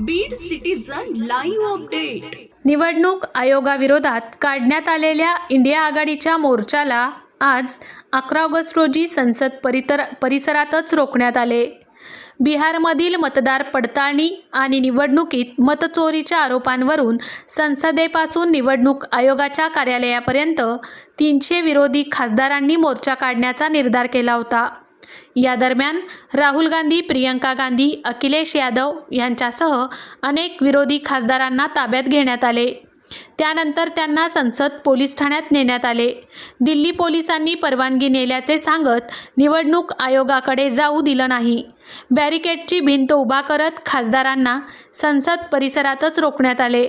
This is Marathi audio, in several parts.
बीड सिटीजन लाईव्ह अपडेट निवडणूक आयोगाविरोधात काढण्यात आलेल्या इंडिया आघाडीच्या मोर्चाला आज अकरा ऑगस्ट रोजी संसद परितर परिसरातच रोखण्यात आले. बिहारमधील मतदार पडताळणी आणि निवडणुकीत मतचोरीच्या आरोपांवरून संसदेपासून निवडणूक आयोगाच्या कार्यालयापर्यंत तीनशे विरोधी खासदारांनी मोर्चा काढण्याचा निर्धार केला होता. या दरम्यान राहुल गांधी प्रियंका गांधी अखिलेश यादव यांच्यासह अनेक विरोधी खासदारांना ताब्यात घेण्यात आले. त्यानंतर त्यांना संसद पोलीस ठाण्यात नेण्यात आले. दिल्ली पोलिसांनी परवानगी नेल्याचे सांगत निवडणूक आयोगाकडे जाऊ दिलं नाही. बॅरिकेडची भिंत उभा करत खासदारांना संसद परिसरातच रोखण्यात आले.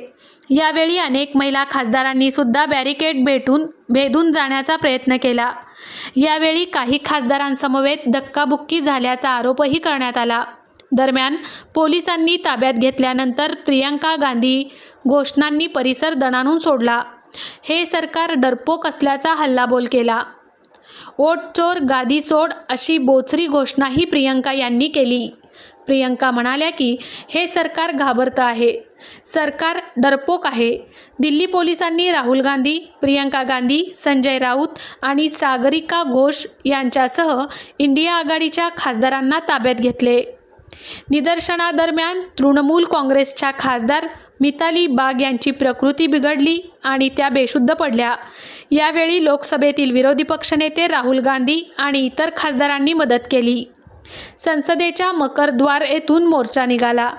यावेळी अनेक महिला खासदारांनी सुद्धा बॅरिकेड भेटून भेदून जाण्याचा प्रयत्न केला. यावेळी काही खासदारांसमवेत धक्काबुक्की झाल्याचा आरोपही करण्यात आला. दरम्यान पोलिसांनी ताब्यात घेतल्यानंतर प्रियंका गांधी घोषणांनी परिसर दणाणून सोडला. हे सरकार डरपोक असल्याचा हल्लाबोल केला. ओट चोर गादी सोड अशी बोचरी घोषणाही प्रियंका यांनी केली. प्रियंका म्हणाल्या की हे सरकार घाबरतं आहे. सरकार डरपोक आहे. दिल्ली पोलिसांनी राहुल गांधी प्रियंका गांधी संजय राऊत आणि सागरिका घोष यांच्यासह इंडिया आघाडीच्या खासदारांना ताब्यात घेतले. निदर्शनादरम्यान तृणमूल काँग्रेसच्या खासदार मिताली बाग यांची प्रकृती बिघडली आणि त्या बेशुद्ध पडल्या. यावेळी लोकसभेतील विरोधी पक्षनेते राहुल गांधी आणि इतर खासदारांनी मदत केली. संसदेच्या मकरद्वार येथून मोर्चा निघाला.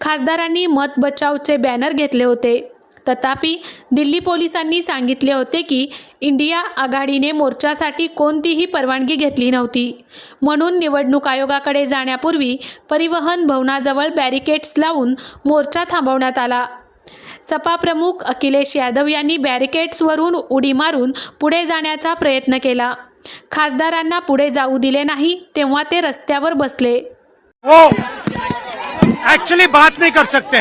खासदारांनी मत बचावचे बॅनर घेतले होते. तथापि दिल्ली पोलिसांनी सांगितले होते की इंडिया आघाडीने मोर्चासाठी कोणतीही परवानगी घेतली नव्हती. म्हणून निवडणूक आयोगाकडे जाण्यापूर्वी परिवहन भवनाजवळ बॅरिकेड्स लावून मोर्चा थांबवण्यात आला. सपा प्रमुख अखिलेश यादव यांनी बॅरिकेड्सवरून उडी मारून पुढे जाण्याचा प्रयत्न केला. खासदारांना पुढे जाऊ दिले नाही तेव्हा ते रस्त्यावर बसले. वो एक्चुअली बात नहीं कर सकते.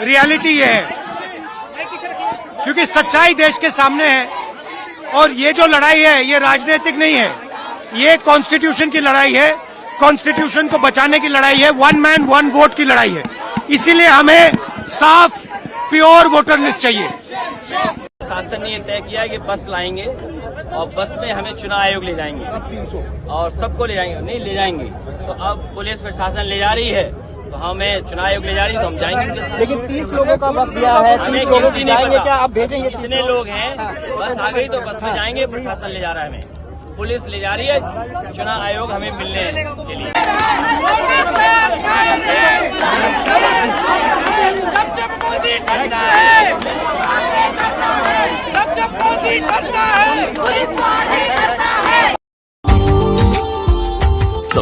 रियलिटी ये है. क्योंकि सच्चाई देश के सामने है. और ये जो लड़ाई है ये राजनीतिक नहीं है. ये कॉन्स्टिट्यूशन की लड़ाई है. कॉन्स्टिट्यूशन को बचाने की लड़ाई है. वन मैन वन वोट की लड़ाई है. इसीलिए हमें साफ़ प्योर वोटर लिस्ट चाहिए। शासन ने तय किया है कि बस लाएँगे। और बस में हमें चुनाव आयोग ले जाएँगे। और सबको ले जाएँगे नहीं ले जाएँगे। तो अब पुलिस प्रशासन ले जा रही है तो हमें चुनाव आयोग ले जा रही है तो हम जाएँगे। लेकिन तीस लोगों का वक्त दिया है हमें गिनती नहीं पता। क्या? आप भेजेंगे कितने लोग? हैं। बस आ गई तो बस में जाएँगे प्रशासन ले जा रहा है हमें। पुलिस ले जा रही है चुनाव आयोग हमें मिलने के लिए।